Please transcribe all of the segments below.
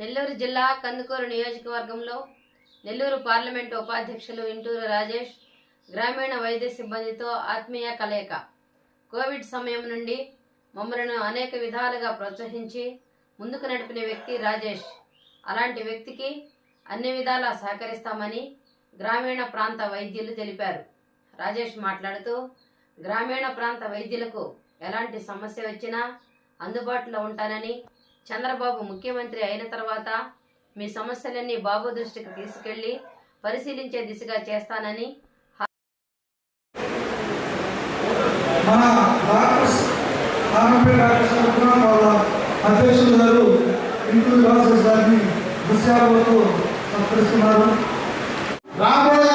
నెల్లూరు జిల్లా కందుకూరు నియోజకవర్గంలో నెల్లూరు పార్లమెంటు ఉపాధ్యక్షులు ఇంటూరు రాజేష్ గ్రామీణ వైద్య సిబ్బందితో ఆత్మీయ కలయిక. కోవిడ్ సమయం నుండి మమ్మలను అనేక విధాలుగా ప్రోత్సహించి ముందుకు నడిపిన వ్యక్తి రాజేష్. అలాంటి వ్యక్తికి అన్ని విధాలా సహకరిస్తామని గ్రామీణ ప్రాంత వైద్యులు తెలిపారు. రాజేష్ మాట్లాడుతూ గ్రామీణ ప్రాంత వైద్యులకు ఎలాంటి సమస్య వచ్చినా అందుబాటులో ఉంటానని చంద్రబాబు ముఖ్యమంత్రి అయిన తర్వాత మీ సమస్యలన్నీ బాబు దృష్టికి తీసుకెళ్ళి పరిశీలించే దిశగా చేస్తానని రాబోయే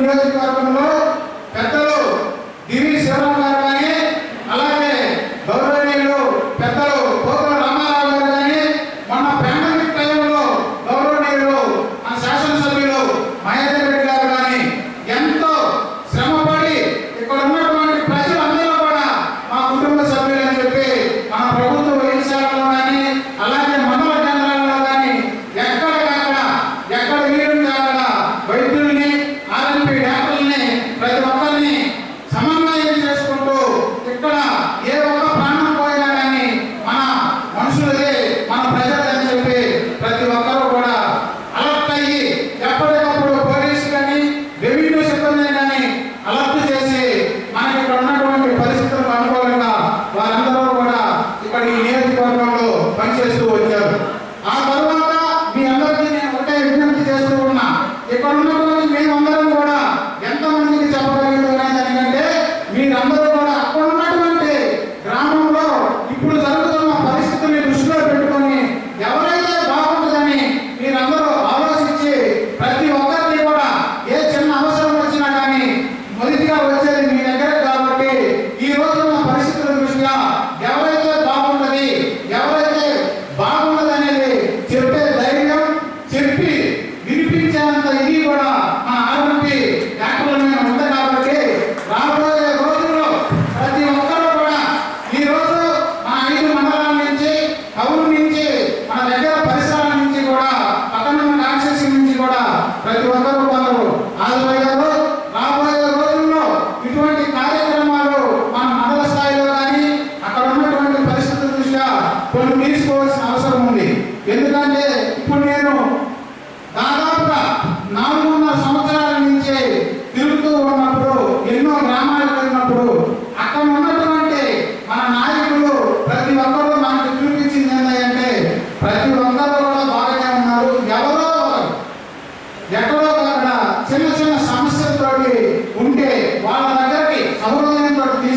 నియోజకవర్గంలో పెద్దలు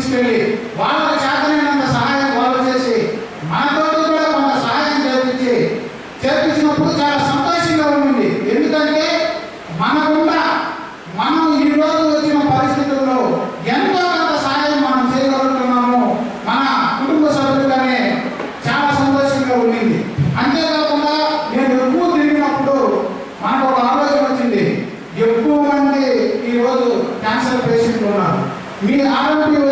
తీసుకెళ్ళి వాళ్ళ చేతనైనంత సహాయం వాళ్ళు చేసి మనతో కూడా మన సహాయం చేపించి చేర్పించినప్పుడు చాలా సంతోషంగా ఉండింది. ఎందుకంటే మనకుండా మనం ఈ రోజు వచ్చిన పరిస్థితుల్లో ఎంతో కొంత సహాయం మనం చేయగలుగుతున్నాము. మన కుటుంబ సభ్యులనే చాలా సంతోషంగా ఉండింది. అంతేకాకుండా నేను ఎక్కువ తిరిగినప్పుడు మనకు ఒక ఆలోచన వచ్చింది. ఎక్కువ మంది ఈరోజు క్యాన్సర్ పేషెంట్లు ఉన్నారు. మీ ఆరోగ్యం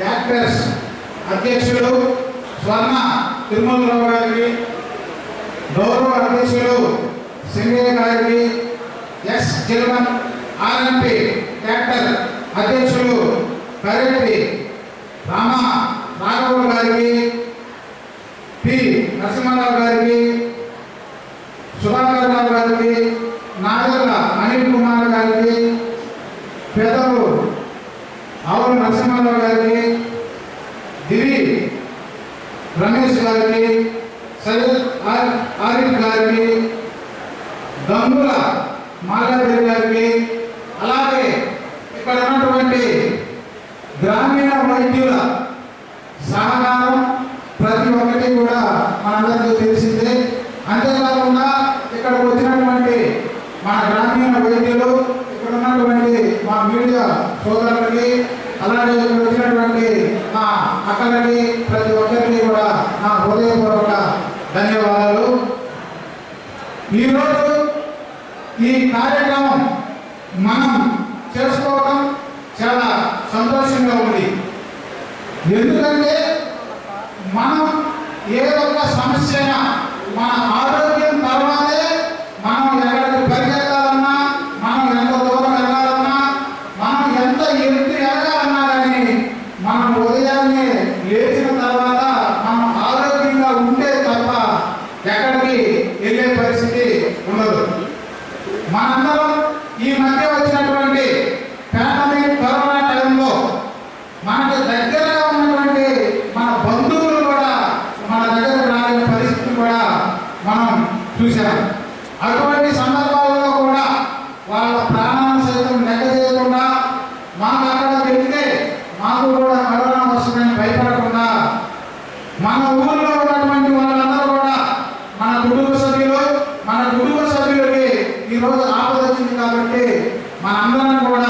యాక్టర్స్ అధ్యక్షుడు స్వర్ణ తిరుమలరావు గారికి గౌరవ అధ్యక్షుడు సింగయ్య గారికి ఎస్ జిల్వన్ ఆర్ఎంపి ట్రాక్టర్ అధ్యక్షుడు కరెడ్డి రామ రాఘవ గారికి పి నరసింహారావు గారికి సుధాకర్ రావు గారికి నాగర్ల అనిల్ కుమార్ గారికి పెద్దలు ఆవుల నరసింహారావు గారికి దివి రమేష్ గారికి సయ్యద్ ఆర్- ఆరిఫ్ గారికి గంగుల మాలాదేవి గారికి అలాగే ఇక్కడ ఉన్నటువంటి గ్రామీణ వైద్యుల సహకారం ప్రతి ఒక్కటి కూడా మనందరికీ తెలిసిందే. అంతేకాకుండా ఇక్కడికి వచ్చినటువంటి మా గ్రామీణ వైద్యులు ఇక్కడ ఉన్నటువంటి మా మీడియా సోదరులకి అలాగే ఇక్కడ వచ్చినటువంటి మా అక్కలకి ప్రతి ఒక్కరికి కూడా నా హృదయపూర్వక ధన్యవాదాలు. ఈరోజు ఈ కార్యక్రమం మనం చేసుకోవడం చాలా సంతోషంగా ఉంది. ఎందుకంటే మనం ఏ ఒక్క సమస్య అయినా మన ఆరోగ్యం తర్వాతే మనం ఎక్కడికి పరిగెత్తాలన్నా మనం ఎంత దూరం వెళ్ళాలన్నా మనం ఎంత ఎత్తు ఎదగాలన్నా కానీ మనం ఉదయాన్నే లేచిన తర్వాత మనం ఆరోగ్యంగా ఉంటే తప్ప ఎక్కడికి వెళ్ళే పరిస్థితి ఉండదు మనందరం ఈ మధ్య వచ్చిన పాండమిక్ కరోనా టైంలో మనకు దగ్గరగా ఉన్నటువంటి మన బంధువులు కూడా మన దగ్గరకు రాని పరిస్థితి కూడా మనం చూసాం అటువంటి సందర్భాల్లో కూడా వాళ్ళ ప్రాణాలను సైతం లెక్క చేయకుండా మాకు అక్కడ వెళ్తే మాకు కూడా కరోనా వస్తుందని భయపడకుండా మన ఊర్లో ఉన్నటువంటి వాళ్ళందరూ కూడా మన కుటుంబ సభ్యులు మన కుటుంబ సభ్యులకి ఈ రోజు ఆపద వచ్చింది కాబట్టి మనందరం కూడా